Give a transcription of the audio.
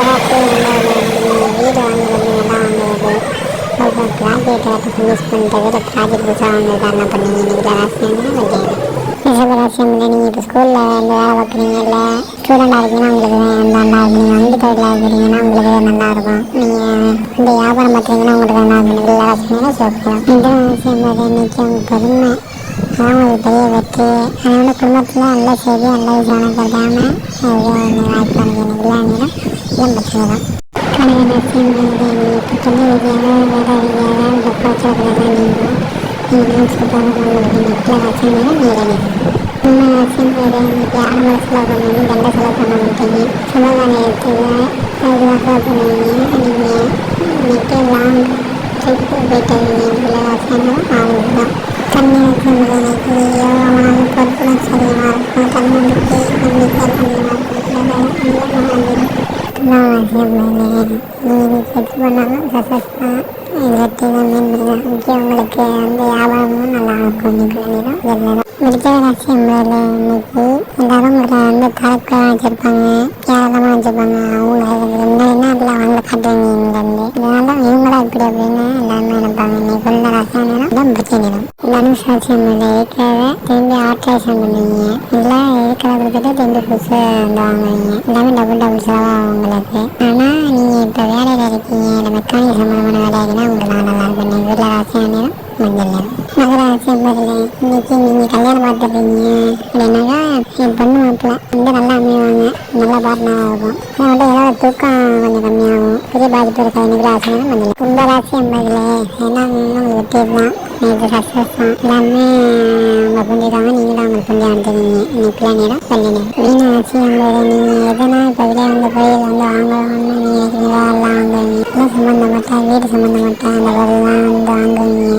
ரிஷபாக்கு வீடு வாங்குறது எல்லாம் வாங்குறது ப்ராஜெக்ட் ஃபினிஷ் பண்ணுறது இல்லை ப்ராஜெக்ட் புதுசாக என்ன பண்ணீங்க நீங்கள் இப்போ ஸ்கூலில் வந்து வேலை பார்க்குறீங்க இல்லை ஸ்டூடெண்டாக இருக்கீங்கன்னா உங்களுக்கு நல்லா இருக்கும் நீங்கள் வங்கி தொழிலாக இருக்கிறீங்கன்னா உங்களுக்கு நீங்கள் இந்த வியாபாரம் பார்க்குறீங்கன்னா உங்களுக்கு நல்லா இருக்கும் இல்லை இந்த ராசியம் இன்னைக்கு அவங்க பெருமை ஒரு பெரிய வெற்றி அதனால குடும்பத்தில் நல்ல செய்தி நல்ல விஷயம் கருதாம வாய்ப்பு எனக்கு இல்லை நேரம் எல்லாம் பிரச்சனை தான். கணவன் நரசியம் இப்போ தொழில் ரீதியாக இந்த பிரச்சனை நீங்கள் நீங்கள் உங்களுக்கு நெட்டில் வச்ச நேரம் நேரம் நம்ம இன்னைக்கு ஆரம்ப செலவு பண்ணுவீங்க செலவு பண்ண மாட்டீங்க அதுவாக செலவு பண்ணுவீங்க நீங்கள் நெட்டு லாங் ட்ரிப்பு போயிட்டு தான் கன்னியாகுமரி எனக்கு யோகமான பொறுப்புடன் சரியாக இருக்கும் தன்னம்பிக்கை நம்பிக்கை அதிகமாக இருக்கும் நீங்கள் செட் பண்ணாலும் சக்ஸஸ் தான் வெற்றி தான் உங்களுக்கு வந்து வியாபாரமும் நல்லா இருக்கும் இன்னைக்கு நேரம் ராசி நம்மள இன்னைக்கு எல்லாரும் உங்களை வந்து கலக்காக வச்சுருப்பாங்க கேரளமாக வச்சுருப்பாங்க அவங்க என்ன அதில் வாங்க காட்டுவீங்க இங்கேருந்து இதனால இவங்களா இப்படி அப்படின்னு எல்லாருமே நினைப்பாங்க இன்னைக்கு உள்ள ராசியான தான் பிரச்சனை நேரம் தனுஷ் ராசி இருக்கிறத திரும்பி ஆல்ட்ரேஷன் பண்ணுவீங்க இல்லை இருக்கிறத கொடுத்துட்டு திரும்பி புதுசு வந்து வாங்குவீங்க எல்லாமே டபுள் டபுள் செலவாகும் உங்களுக்கு ஆனால் நீங்கள் இப்போ வேலையில் இருக்கீங்க இல்லை மெக்கானிக் சம்மந்தமான வேலை இருக்குன்னா உங்களுக்கு நான் நல்லா இருப்பேன் வீட்டில் ராசியாக ராசியான நேரம் மஞ்சள் நேரம் மகராசி என்பதில் இன்னைக்கு நீங்கள் கல்யாணம் பார்த்துருக்கீங்க அப்படின்னாக்கா என் பொண்ணு மாப்பிள்ள வந்து நல்லா அமைவாங்க நல்லா பார்ட்னராக இருக்கும் அதை விட ஏதாவது தூக்கம் கொஞ்சம் கம்மியாகும். பெரிய பாதிப்பு இருக்காது எனக்கு ராசி நேரம் மஞ்சள் கும்ப ராசி என்பதில் என்ன உங்களுக்கு வெற்றி தான். நேற்று சக்ஸஸ் தான். எல்லாமே அவங்க புரிஞ்சுக்காங்க நீங்களும் அவங்க புரிஞ்சு அனுப்பிச்சிருக்கீங்க இன்னைக்குள்ள நேரம் வெள்ளை நேரம் மீன ராசி என்பது நீங்கள் எதனா இப்போ வெளியே வந்து கோயில் வந்து வாங்கலாம்னு நினைக்கிறீங்களோ எல்லாம் வாங்குவீங்க எல்லாம் சம்மந்தப்பட்ட வீடு சம்மந்தப்பட்ட அந்த பொருள்லாம் வந்து வாங்குவீங்க